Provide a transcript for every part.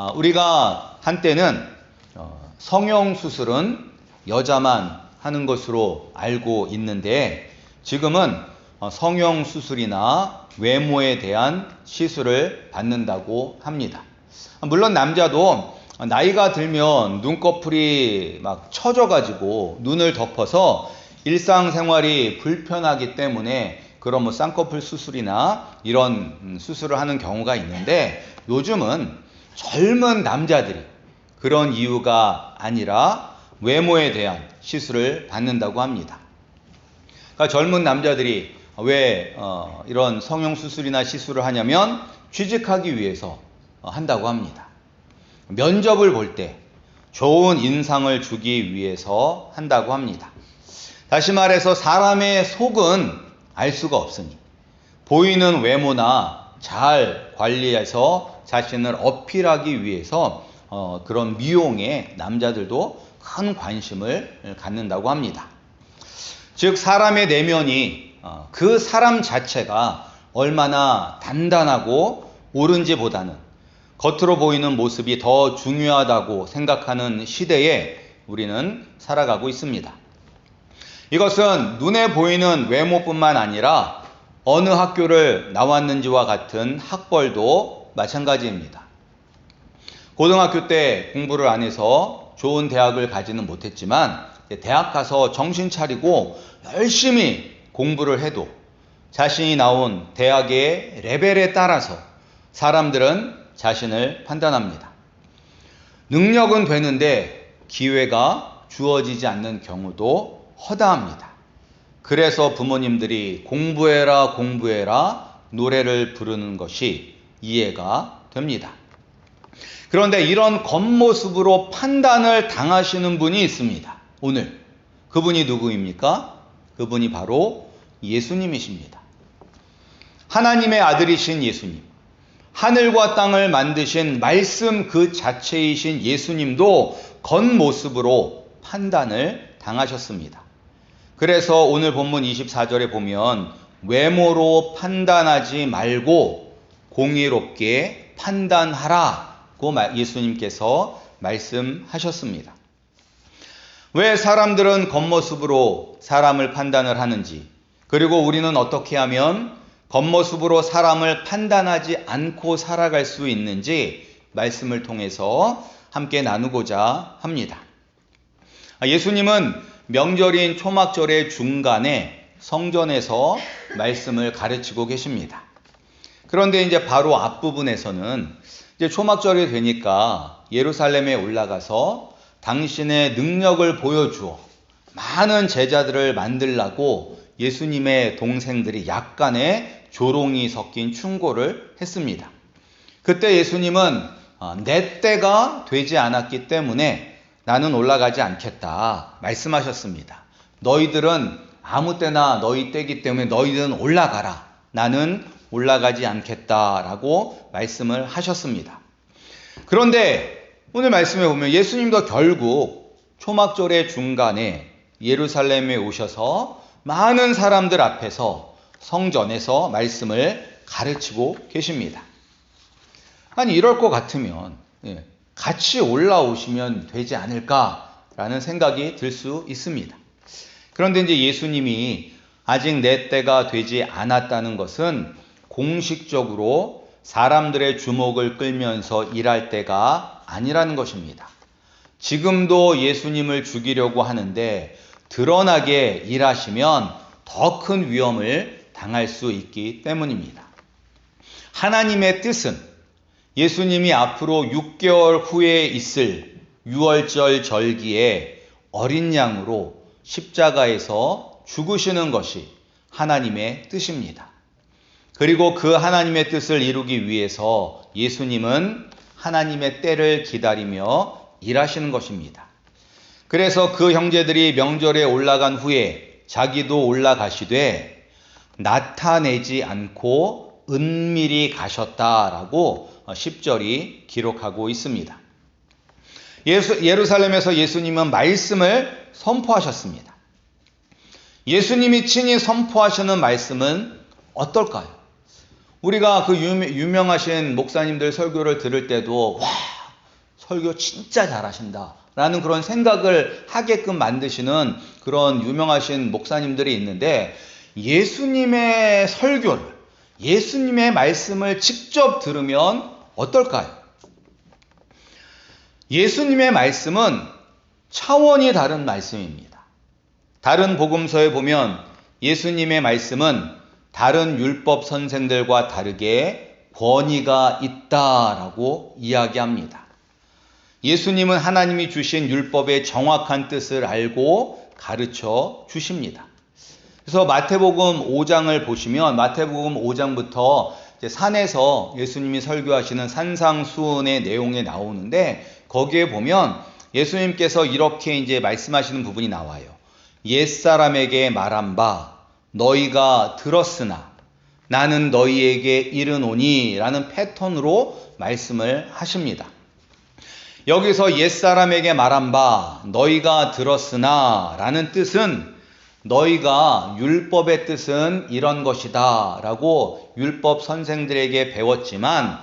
아, 우리가 한때는 어, 성형 수술은 여자만 하는 것으로 알고 있는데 지금은 어, 성형 수술이나 외모에 대한 시술을 받는다고 합니다. 물론 남자도 나이가 들면 눈꺼풀이 막 처져가지고 눈을 덮어서 일상생활이 불편하기 때문에 그런 뭐 쌍꺼풀 수술이나 이런 음, 수술을 하는 경우가 있는데 요즘은 젊은 남자들이 그런 이유가 아니라 외모에 대한 시술을 받는다고 합니다. 그러니까 젊은 남자들이 왜 어, 이런 성형 수술이나 시술을 하냐면 취직하기 위해서 어, 한다고 합니다. 면접을 볼 때 좋은 인상을 주기 위해서 한다고 합니다. 다시 말해서 사람의 속은 알 수가 없으니 보이는 외모나 잘 관리해서 자신을 어필하기 위해서 어, 그런 미용에 남자들도 큰 관심을 갖는다고 합니다. 즉 사람의 내면이 어, 그 사람 자체가 얼마나 단단하고 옳은지보다는 겉으로 보이는 모습이 더 중요하다고 생각하는 시대에 우리는 살아가고 있습니다. 이것은 눈에 보이는 외모뿐만 아니라 어느 학교를 나왔는지와 같은 학벌도 마찬가지입니다. 고등학교 때 공부를 안 해서 좋은 대학을 가지는 못했지만 대학 가서 정신 차리고 열심히 공부를 해도 자신이 나온 대학의 레벨에 따라서 사람들은 자신을 판단합니다. 능력은 되는데 기회가 주어지지 않는 경우도 허다합니다. 그래서 부모님들이 공부해라, 공부해라 노래를 부르는 것이 이해가 됩니다. 그런데 이런 겉모습으로 판단을 당하시는 분이 있습니다. 오늘. 그분이 누구입니까? 그분이 바로 예수님이십니다. 하나님의 아들이신 예수님. 하늘과 땅을 만드신 말씀 그 자체이신 예수님도 겉모습으로 판단을 당하셨습니다. 그래서 오늘 본문 24절에 보면 외모로 판단하지 말고 공의롭게 판단하라고 예수님께서 말씀하셨습니다. 왜 사람들은 겉모습으로 사람을 판단을 하는지, 그리고 우리는 어떻게 하면 겉모습으로 사람을 판단하지 않고 살아갈 수 있는지 말씀을 통해서 함께 나누고자 합니다. 예수님은 명절인 초막절의 중간에 성전에서 말씀을 가르치고 계십니다. 그런데 이제 바로 앞부분에서는 이제 초막절이 되니까 예루살렘에 올라가서 당신의 능력을 보여주어 많은 제자들을 만들라고 예수님의 동생들이 약간의 조롱이 섞인 충고를 했습니다. 그때 예수님은 어, 내 때가 되지 않았기 때문에 나는 올라가지 않겠다 말씀하셨습니다. 너희들은 아무 때나 너희 때기 때문에 너희들은 올라가라. 나는 올라가지 않겠다라고 말씀을 하셨습니다. 그런데 오늘 말씀에 보면 예수님도 결국 초막절의 중간에 예루살렘에 오셔서 많은 사람들 앞에서 성전에서 말씀을 가르치고 계십니다. 아니, 이럴 것 같으면 예, 같이 올라오시면 되지 않을까라는 생각이 들 수 있습니다. 그런데 이제 예수님이 아직 내 때가 되지 않았다는 것은 공식적으로 사람들의 주목을 끌면서 일할 때가 아니라는 것입니다. 지금도 예수님을 죽이려고 하는데 드러나게 일하시면 더 큰 위험을 당할 수 있기 때문입니다. 하나님의 뜻은 예수님이 앞으로 6개월 후에 있을 6월절 절기에 어린 양으로 십자가에서 죽으시는 것이 하나님의 뜻입니다. 그리고 그 하나님의 뜻을 이루기 위해서 예수님은 하나님의 때를 기다리며 일하시는 것입니다. 그래서 그 형제들이 명절에 올라간 후에 자기도 올라가시되 나타내지 않고 은밀히 가셨다라고 10절이 기록하고 있습니다. 예수, 예루살렘에서 예수님은 말씀을 선포하셨습니다. 예수님이 친히 선포하시는 말씀은 어떨까요? 우리가 그 유명 하신 목사님들 설교를 들을 때도 와 설교 진짜 잘하신다. 라는 그런 생각을 하게끔 만드시는 그런 유명하신 목사님들이 있는데 예수님의 설교를, 예수님의 말씀을 직접 들으면 어떨까요? 예수님의 말씀은 차원이 다른 말씀입니다. 다른 복음서에 보면 예수님의 말씀은 다른 율법 선생들과 다르게 권위가 있다라고 이야기합니다. 예수님은 하나님이 주신 율법의 정확한 뜻을 알고 가르쳐 주십니다. 그래서 마태복음 5장을 보시면 마태복음 5장부터 산에서 예수님이 설교하시는 산상수훈의 내용에 나오는데 거기에 보면 예수님께서 이렇게 이제 말씀하시는 부분이 나와요. 옛사람에게 말한 바 너희가 들었으나 나는 너희에게 이르노니 라는 패턴으로 말씀을 하십니다. 여기서 옛사람에게 말한 바 너희가 들었으나 라는 뜻은 너희가 율법의 뜻은 이런 것이다 라고 율법 선생들에게 배웠지만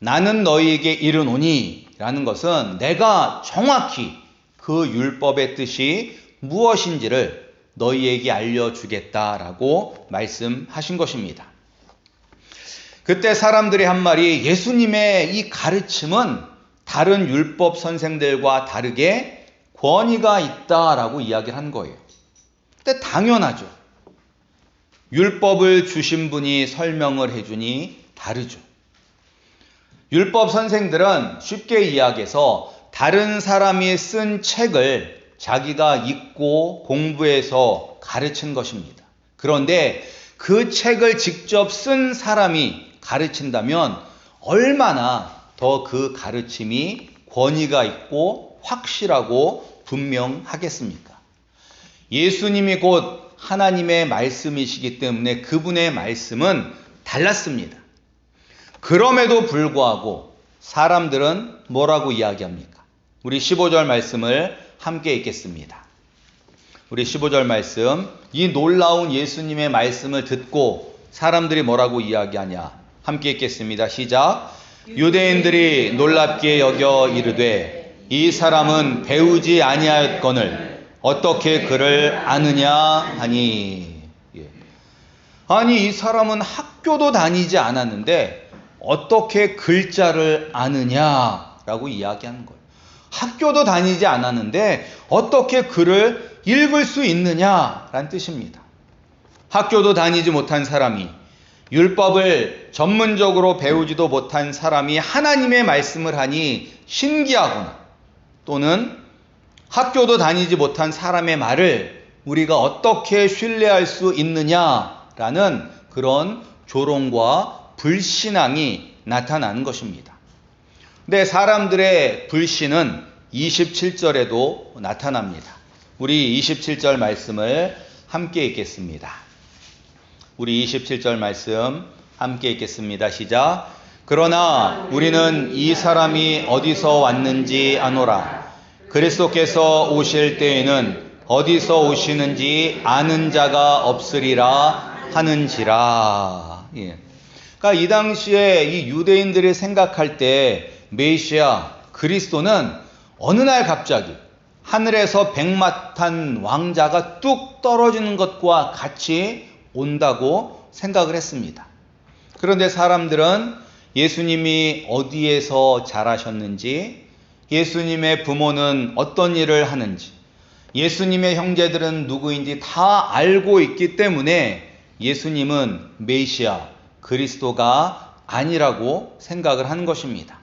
나는 너희에게 이르노니 라는 것은 내가 정확히 그 율법의 뜻이 무엇인지를 너희에게 알려주겠다라고 말씀하신 것입니다. 그때 사람들이 한 말이 예수님의 이 가르침은 다른 율법 선생들과 다르게 권위가 있다라고 이야기를 한 거예요. 근데 당연하죠. 율법을 주신 분이 설명을 해주니 다르죠. 율법 선생들은 쉽게 이야기해서 다른 사람이 쓴 책을 자기가 읽고 공부해서 가르친 것입니다. 그런데 그 책을 직접 쓴 사람이 가르친다면 얼마나 더 그 가르침이 권위가 있고 확실하고 분명하겠습니까? 예수님이 곧 하나님의 말씀이시기 때문에 그분의 말씀은 달랐습니다. 그럼에도 불구하고 사람들은 뭐라고 이야기합니까? 우리 15절 말씀을 함께 읽겠습니다. 우리 15절 말씀, 이 놀라운 예수님의 말씀을 듣고 사람들이 뭐라고 이야기하냐? 함께 읽겠습니다. 시작. 유대인들이 놀랍게 여겨 이르되 이 사람은 배우지 아니하였거늘 어떻게 그를 아느냐 하니 예. 아니 이 사람은 학교도 다니지 않았는데 어떻게 글자를 아느냐라고 이야기하는 거예요. 학교도 다니지 않았는데 어떻게 글을 읽을 수 있느냐라는 뜻입니다. 학교도 다니지 못한 사람이 율법을 전문적으로 배우지도 못한 사람이 하나님의 말씀을 하니 신기하거나 또는 학교도 다니지 못한 사람의 말을 우리가 어떻게 신뢰할 수 있느냐라는 그런 조롱과 불신앙이 나타나는 것입니다. 근데 사람들의 불신은 27절에도 나타납니다. 우리 27절 말씀을 함께 읽겠습니다. 우리 27절 말씀 함께 읽겠습니다. 시작. 그러나 우리는 이 사람이 어디서 왔는지 아노라. 그리스도께서 오실 때에는 어디서 오시는지 아는 자가 없으리라 하는지라. 예. 그러니까 이 당시에 이 유대인들이 생각할 때 메시아 그리스도는 어느 날 갑자기 하늘에서 백마탄 왕자가 뚝 떨어지는 것과 같이 온다고 생각을 했습니다. 그런데 사람들은 예수님이 어디에서 자라셨는지, 예수님의 부모는 어떤 일을 하는지, 예수님의 형제들은 누구인지 다 알고 있기 때문에 예수님은 메시아, 그리스도가 아니라고 생각을 한 것입니다.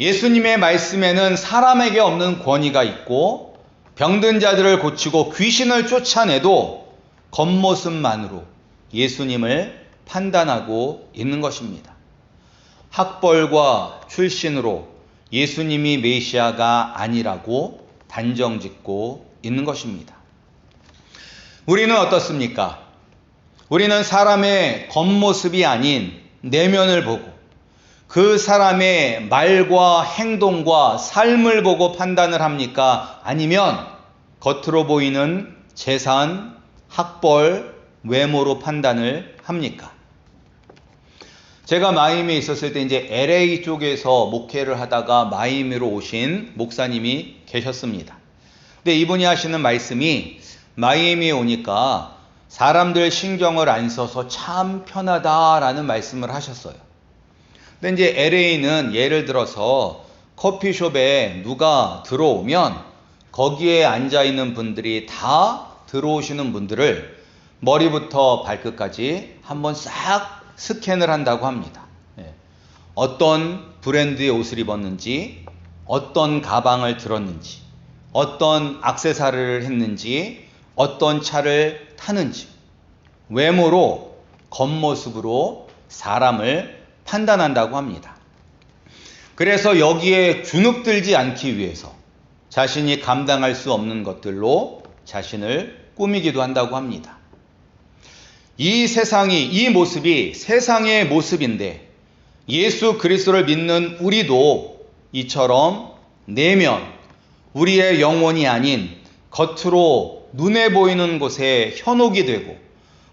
예수님의 말씀에는 사람에게 없는 권위가 있고 병든 자들을 고치고 귀신을 쫓아내도 겉모습만으로 예수님을 판단하고 있는 것입니다. 학벌과 출신으로 예수님이 메시아가 아니라고 단정 짓고 있는 것입니다. 우리는 어떻습니까? 우리는 사람의 겉모습이 아닌 내면을 보고 그 사람의 말과 행동과 삶을 보고 판단을 합니까? 아니면 겉으로 보이는 재산, 학벌, 외모로 판단을 합니까? 제가 마이미에 있었을 때 이제 LA 쪽에서 목회를 하다가 마이미로 오신 목사님이 계셨습니다. 근데 이분이 하시는 말씀이 마이애미에 오니까 사람들 신경을 안 써서 참 편하다라는 말씀을 하셨어요. 근데 이제 LA는 예를 들어서 커피숍에 누가 들어오면 거기에 앉아 있는 분들이 다 들어오시는 분들을 머리부터 발끝까지 한번 싹 스캔을 한다고 합니다. 예. 어떤 브랜드의 옷을 입었는지, 어떤 가방을 들었는지, 어떤 악세사리를 했는지, 어떤 차를 타는지, 외모로, 겉모습으로 사람을 판단한다고 합니다. 그래서 여기에 주눅들지 않기 위해서 자신이 감당할 수 없는 것들로 자신을 꾸미기도 한다고 합니다. 이 세상이, 이 모습이 세상의 모습인데 예수 그리스도를 믿는 우리도 이처럼 내면 우리의 영혼이 아닌 겉으로 눈에 보이는 곳에 현혹이 되고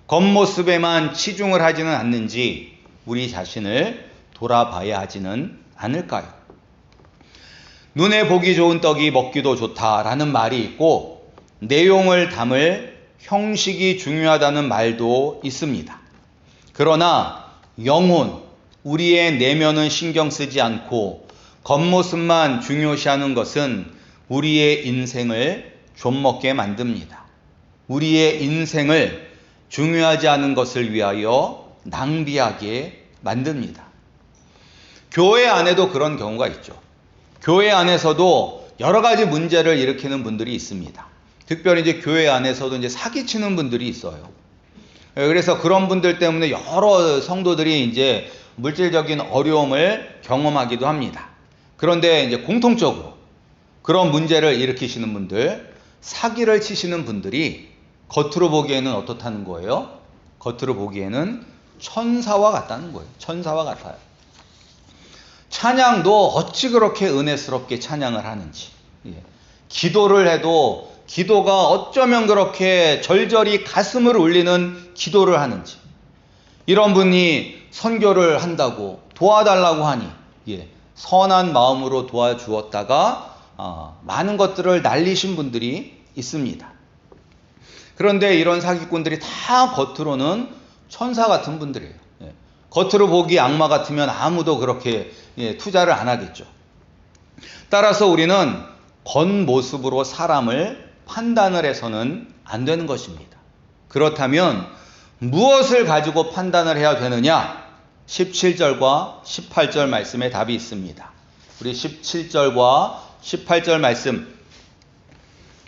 겉모습에만 치중을 하지는 않는지 우리 자신을 돌아봐야 하지는 않을까요? 눈에 보기 좋은 떡이 먹기도 좋다라는 말이 있고 내용을 담을 형식이 중요하다는 말도 있습니다. 그러나 영혼, 우리의 내면은 신경 쓰지 않고 겉모습만 중요시하는 것은 우리의 인생을 좀먹게 만듭니다. 우리의 인생을 중요하지 않은 것을 위하여 낭비하게 만듭니다. 교회 안에도 그런 경우가 있죠. 교회 안에서도 여러 가지 문제를 일으키는 분들이 있습니다. 특별히 이제 교회 안에서도 이제 사기치는 분들이 있어요. 그래서 그런 분들 때문에 여러 성도들이 이제 물질적인 어려움을 경험하기도 합니다. 그런데 이제 공통적으로 그런 문제를 일으키시는 분들, 사기를 치시는 분들이 겉으로 보기에는 어떻다는 거예요? 겉으로 보기에는 천사와 같다는 거예요. 천사와 같아요. 찬양도 어찌 그렇게 은혜스럽게 찬양을 하는지. 예. 기도를 해도 기도가 어쩌면 그렇게 절절히 가슴을 울리는 기도를 하는지. 이런 분이 선교를 한다고 도와달라고 하니 예. 선한 마음으로 도와주었다가 어, 많은 것들을 날리신 분들이 있습니다. 그런데 이런 사기꾼들이 다 겉으로는 천사 같은 분들이에요. 예. 겉으로 보기 악마 같으면 아무도 그렇게 예, 투자를 안 하겠죠. 따라서 우리는 겉모습으로 사람을 판단을 해서는 안 되는 것입니다. 그렇다면 무엇을 가지고 판단을 해야 되느냐? 17절과 18절 말씀에 답이 있습니다. 우리 17절과 18절 말씀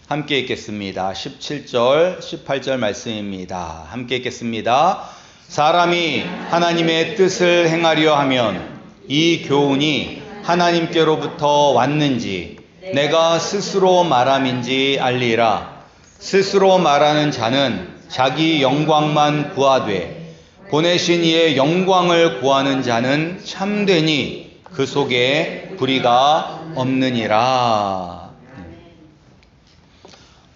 함께 읽겠습니다. 17절, 18절 말씀입니다. 함께 읽겠습니다. 사람이 하나님의 뜻을 행하려 하면 이 교훈이 하나님께로부터 왔는지 내가 스스로 말함인지 알리라. 스스로 말하는 자는 자기 영광만 구하되 보내신 이의 영광을 구하는 자는 참되니 그 속에 불의가 없느니라.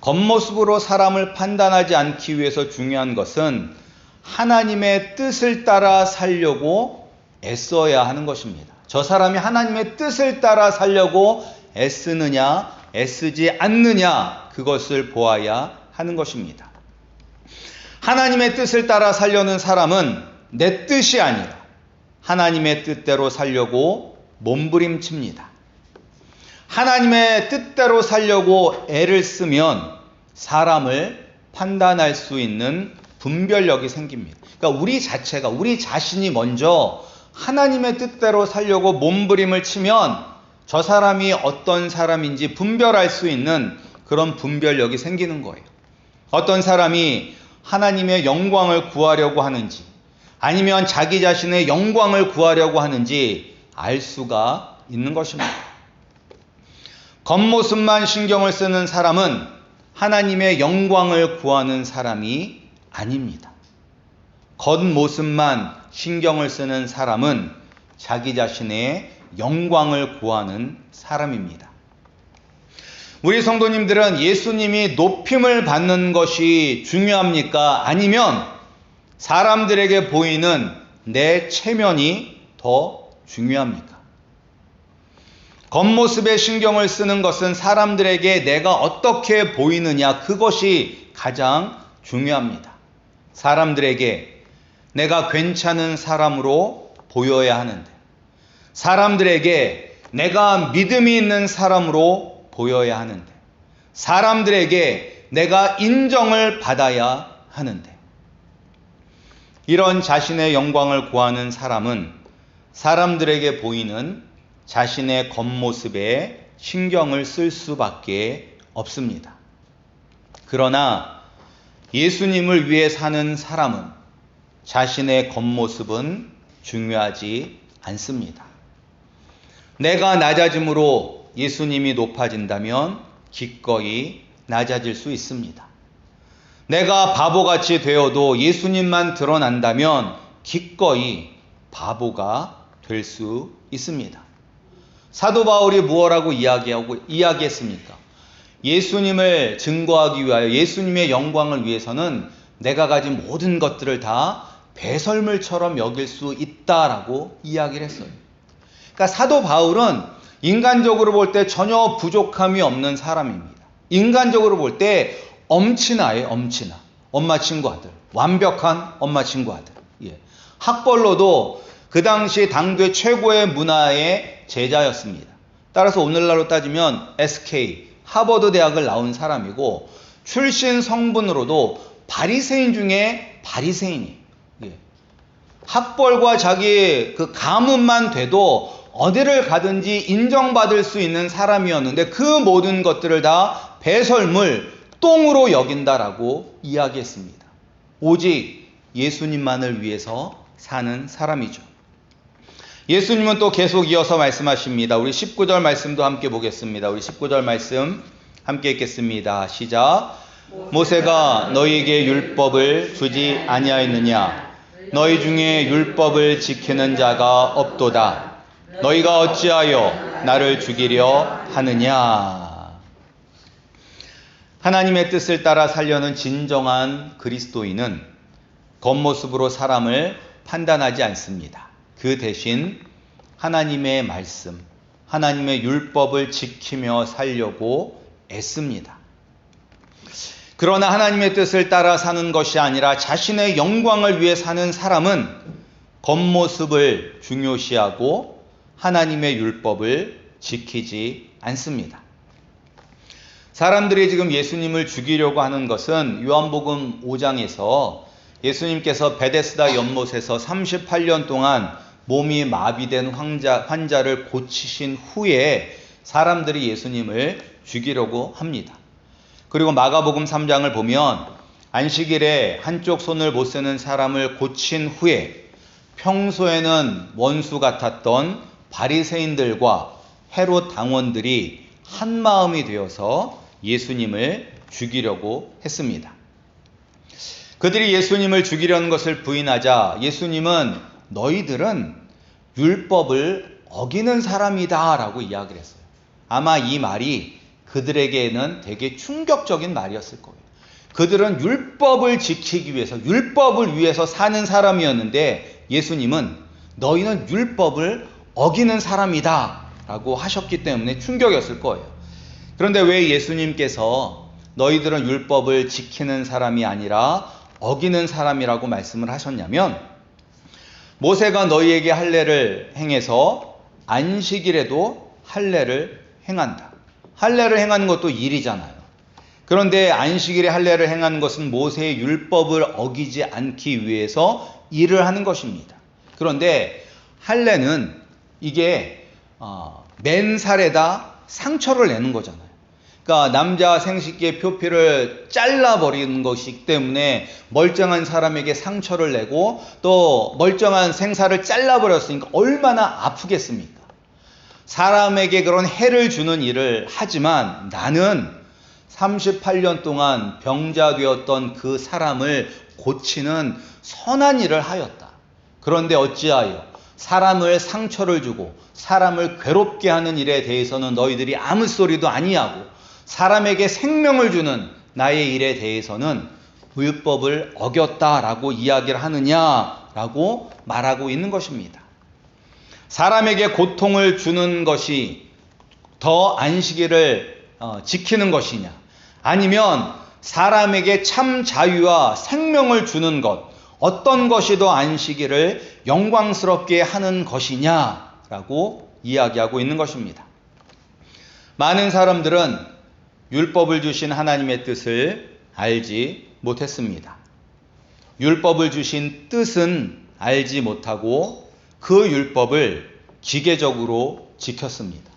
겉모습으로 사람을 판단하지 않기 위해서 중요한 것은 하나님의 뜻을 따라 살려고 애써야 하는 것입니다. 저 사람이 하나님의 뜻을 따라 살려고 애쓰느냐, 애쓰지 않느냐, 그것을 보아야 하는 것입니다. 하나님의 뜻을 따라 살려는 사람은 내 뜻이 아니라 하나님의 뜻대로 살려고 몸부림칩니다. 하나님의 뜻대로 살려고 애를 쓰면 사람을 판단할 수 있는 분별력이 생깁니다. 그러니까 우리 자체가, 우리 자신이 먼저 하나님의 뜻대로 살려고 몸부림을 치면 저 사람이 어떤 사람인지 분별할 수 있는 그런 분별력이 생기는 거예요. 어떤 사람이 하나님의 영광을 구하려고 하는지 아니면 자기 자신의 영광을 구하려고 하는지 알 수가 있는 것입니다. 겉모습만 신경을 쓰는 사람은 하나님의 영광을 구하는 사람이 아닙니다. 겉모습만 신경을 쓰는 사람은 자기 자신의 영광을 구하는 사람입니다. 우리 성도님들은 예수님이 높임을 받는 것이 중요합니까? 아니면 사람들에게 보이는 내 체면이 더 중요합니까? 겉모습에 신경을 쓰는 것은 사람들에게 내가 어떻게 보이느냐, 그것이 가장 중요합니다. 사람들에게 내가 괜찮은 사람으로 보여야 하는데, 사람들에게 내가 믿음이 있는 사람으로 보여야 하는데, 사람들에게 내가 인정을 받아야 하는데, 이런 자신의 영광을 구하는 사람은 사람들에게 보이는 자신의 겉모습에 신경을 쓸 수밖에 없습니다. 그러나 예수님을 위해 사는 사람은 자신의 겉모습은 중요하지 않습니다. 내가 낮아짐으로 예수님이 높아진다면 기꺼이 낮아질 수 있습니다. 내가 바보같이 되어도 예수님만 드러난다면 기꺼이 바보가 될 수 있습니다. 사도 바울이 무엇라고 이야기하고 이야기했습니까? 예수님을 증거하기 위하여 예수님의 영광을 위해서는 내가 가진 모든 것들을 다 배설물처럼 여길 수 있다라고 이야기를 했어요. 그러니까 사도 바울은 인간적으로 볼 때 전혀 부족함이 없는 사람입니다. 인간적으로 볼 때 엄친아예요, 엄친아. 엄마 친구 아들. 완벽한 엄마 친구 아들. 예. 학벌로도 그 당시 당대 최고의 문화의 제자였습니다. 따라서 오늘날로 따지면 SK, 하버드 대학을 나온 사람이고 출신 성분으로도 바리새인 중에 바리새인이 예. 학벌과 자기 그 가문만 돼도 어디를 가든지 인정받을 수 있는 사람이었는데 그 모든 것들을 다 배설물, 똥으로 여긴다라고 이야기했습니다. 오직 예수님만을 위해서 사는 사람이죠. 예수님은 또 계속 이어서 말씀하십니다. 우리 19절 말씀도 함께 보겠습니다. 우리 19절 말씀 함께 읽겠습니다. 시작. 모세가 너희에게 율법을 주지 아니하였느냐? 너희 중에 율법을 지키는 자가 없도다. 너희가 어찌하여 나를 죽이려 하느냐? 하나님의 뜻을 따라 살려는 진정한 그리스도인은 겉모습으로 사람을 판단하지 않습니다. 그 대신 하나님의 말씀, 하나님의 율법을 지키며 살려고 애씁니다. 그러나 하나님의 뜻을 따라 사는 것이 아니라 자신의 영광을 위해 사는 사람은 겉모습을 중요시하고 하나님의 율법을 지키지 않습니다. 사람들이 지금 예수님을 죽이려고 하는 것은 요한복음 5장에서 예수님께서 베데스다 연못에서 38년 동안 몸이 마비된 환자, 환자를 고치신 후에 사람들이 예수님을 죽이려고 합니다. 그리고 마가복음 3장을 보면 안식일에 한쪽 손을 못 쓰는 사람을 고친 후에 평소에는 원수 같았던 바리새인들과 헤롯 당원들이 한 마음이 되어서 예수님을 죽이려고 했습니다. 그들이 예수님을 죽이려는 것을 부인하자 예수님은 너희들은 율법을 어기는 사람이다 라고 이야기를 했어요. 아마 이 말이 그들에게는 되게 충격적인 말이었을 거예요. 그들은 율법을 지키기 위해서, 율법을 위해서 사는 사람이었는데 예수님은 너희는 율법을 어기는 사람이다 라고 하셨기 때문에 충격이었을 거예요. 그런데 왜 예수님께서 너희들은 율법을 지키는 사람이 아니라 어기는 사람이라고 말씀을 하셨냐면 모세가 너희에게 할례를 행해서 안식일에도 할례를 행한다. 할례를 행하는 것도 일이잖아요. 그런데 안식일에 할례를 행하는 것은 모세의 율법을 어기지 않기 위해서 일을 하는 것입니다. 그런데 할례는 이게 어, 맨살에다 상처를 내는 거잖아요. 그러니까 남자 생식기의 표피를 잘라버리는 것이기 때문에 멀쩡한 사람에게 상처를 내고 또 멀쩡한 생사를 잘라버렸으니까 얼마나 아프겠습니까? 사람에게 그런 해를 주는 일을 하지만 나는 38년 동안 병자 되었던 그 사람을 고치는 선한 일을 하였다. 그런데 어찌하여 사람을 상처를 주고 사람을 괴롭게 하는 일에 대해서는 너희들이 아무 소리도 아니하고 사람에게 생명을 주는 나의 일에 대해서는 율법을 어겼다라고 이야기를 하느냐 라고 말하고 있는 것입니다. 사람에게 고통을 주는 것이 더 안식일을 어, 지키는 것이냐? 아니면 사람에게 참 자유와 생명을 주는 것, 어떤 것이 더 안식일을 영광스럽게 하는 것이냐라고 이야기하고 있는 것입니다. 많은 사람들은 율법을 주신 하나님의 뜻을 알지 못했습니다. 율법을 주신 뜻은 알지 못하고 그 율법을 기계적으로 지켰습니다.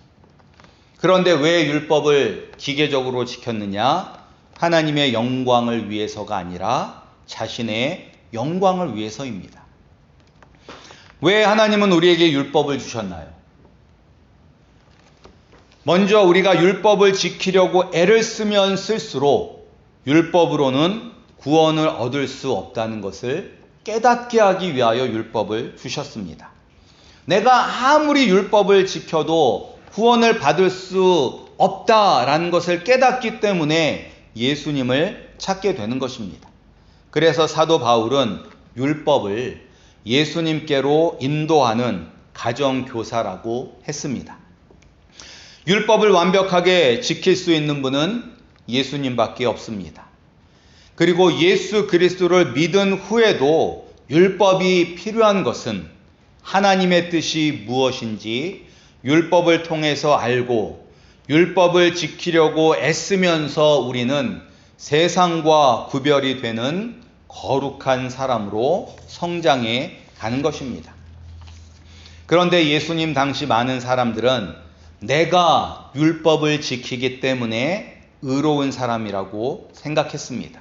그런데 왜 율법을 기계적으로 지켰느냐? 하나님의 영광을 위해서가 아니라 자신의 영광을 위해서입니다. 왜 하나님은 우리에게 율법을 주셨나요? 먼저 우리가 율법을 지키려고 애를 쓰면 쓸수록 율법으로는 구원을 얻을 수 없다는 것을 깨닫게 하기 위하여 율법을 주셨습니다. 내가 아무리 율법을 지켜도 구원을 받을 수 없다라는 것을 깨닫기 때문에 예수님을 찾게 되는 것입니다. 그래서 사도 바울은 율법을 예수님께로 인도하는 가정교사라고 했습니다. 율법을 완벽하게 지킬 수 있는 분은 예수님밖에 없습니다. 그리고 예수 그리스도를 믿은 후에도 율법이 필요한 것은 하나님의 뜻이 무엇인지 율법을 통해서 알고 율법을 지키려고 애쓰면서 우리는 세상과 구별이 되는 거룩한 사람으로 성장해 가는 것입니다. 그런데 예수님 당시 많은 사람들은 내가 율법을 지키기 때문에 의로운 사람이라고 생각했습니다.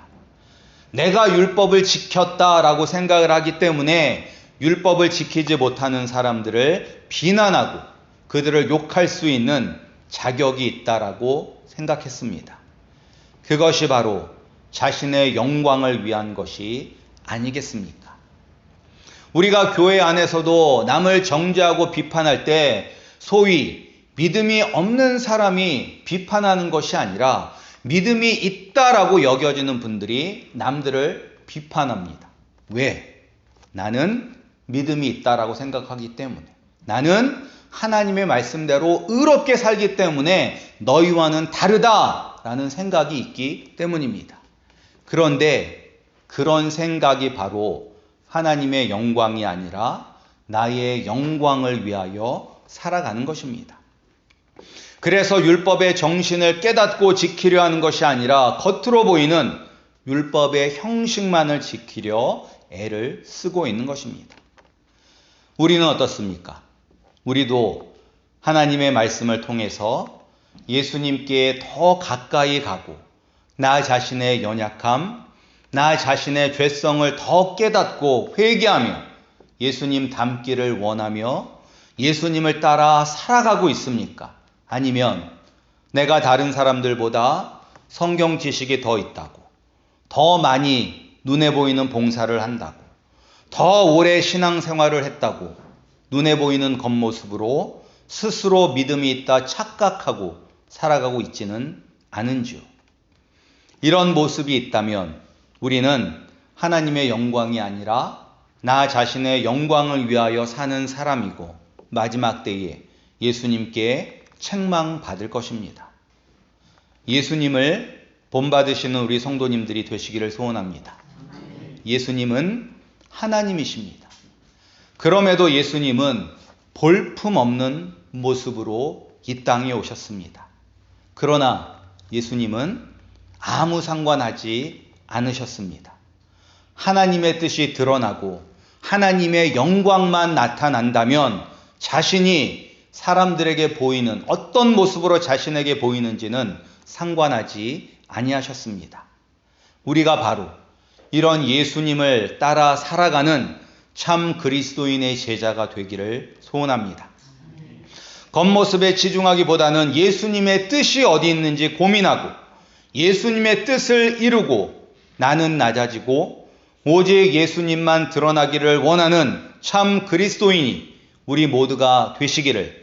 내가 율법을 지켰다라고 생각을 하기 때문에 율법을 지키지 못하는 사람들을 비난하고 그들을 욕할 수 있는 자격이 있다라고 생각했습니다. 그것이 바로 자신의 영광을 위한 것이 아니겠습니까? 우리가 교회 안에서도 남을 정죄하고 비판할 때 소위 믿음이 없는 사람이 비판하는 것이 아니라 믿음이 있다라고 여겨지는 분들이 남들을 비판합니다. 왜? 나는 믿음이 있다라고 생각하기 때문에. 나는 하나님의 말씀대로 의롭게 살기 때문에 너희와는 다르다라는 생각이 있기 때문입니다. 그런데 그런 생각이 바로 하나님의 영광이 아니라 나의 영광을 위하여 살아가는 것입니다. 그래서 율법의 정신을 깨닫고 지키려 하는 것이 아니라 겉으로 보이는 율법의 형식만을 지키려 애를 쓰고 있는 것입니다. 우리는 어떻습니까? 우리도 하나님의 말씀을 통해서 예수님께 더 가까이 가고 나 자신의 연약함, 나 자신의 죄성을 더 깨닫고 회개하며 예수님 닮기를 원하며 예수님을 따라 살아가고 있습니까? 아니면 내가 다른 사람들보다 성경 지식이 더 있다고, 더 많이 눈에 보이는 봉사를 한다고, 더 오래 신앙 생활을 했다고, 눈에 보이는 겉모습으로 스스로 믿음이 있다 착각하고 살아가고 있지는 않은지요. 이런 모습이 있다면 우리는 하나님의 영광이 아니라 나 자신의 영광을 위하여 사는 사람이고 마지막 때에 예수님께 책망받을 것입니다. 예수님을 본받으시는 우리 성도님들이 되시기를 소원합니다. 예수님은 하나님이십니다. 그럼에도 예수님은 볼품 없는 모습으로 이 땅에 오셨습니다. 그러나 예수님은 아무 상관하지 않으셨습니다. 하나님의 뜻이 드러나고 하나님의 영광만 나타난다면 자신이 사람들에게 보이는 어떤 모습으로 자신에게 보이는지는 상관하지 아니하셨습니다. 우리가 바로 이런 예수님을 따라 살아가는 참 그리스도인의 제자가 되기를 소원합니다. 겉모습에 치중하기보다는 예수님의 뜻이 어디 있는지 고민하고 예수님의 뜻을 이루고 나는 낮아지고 오직 예수님만 드러나기를 원하는 참 그리스도인이 우리 모두가 되시기를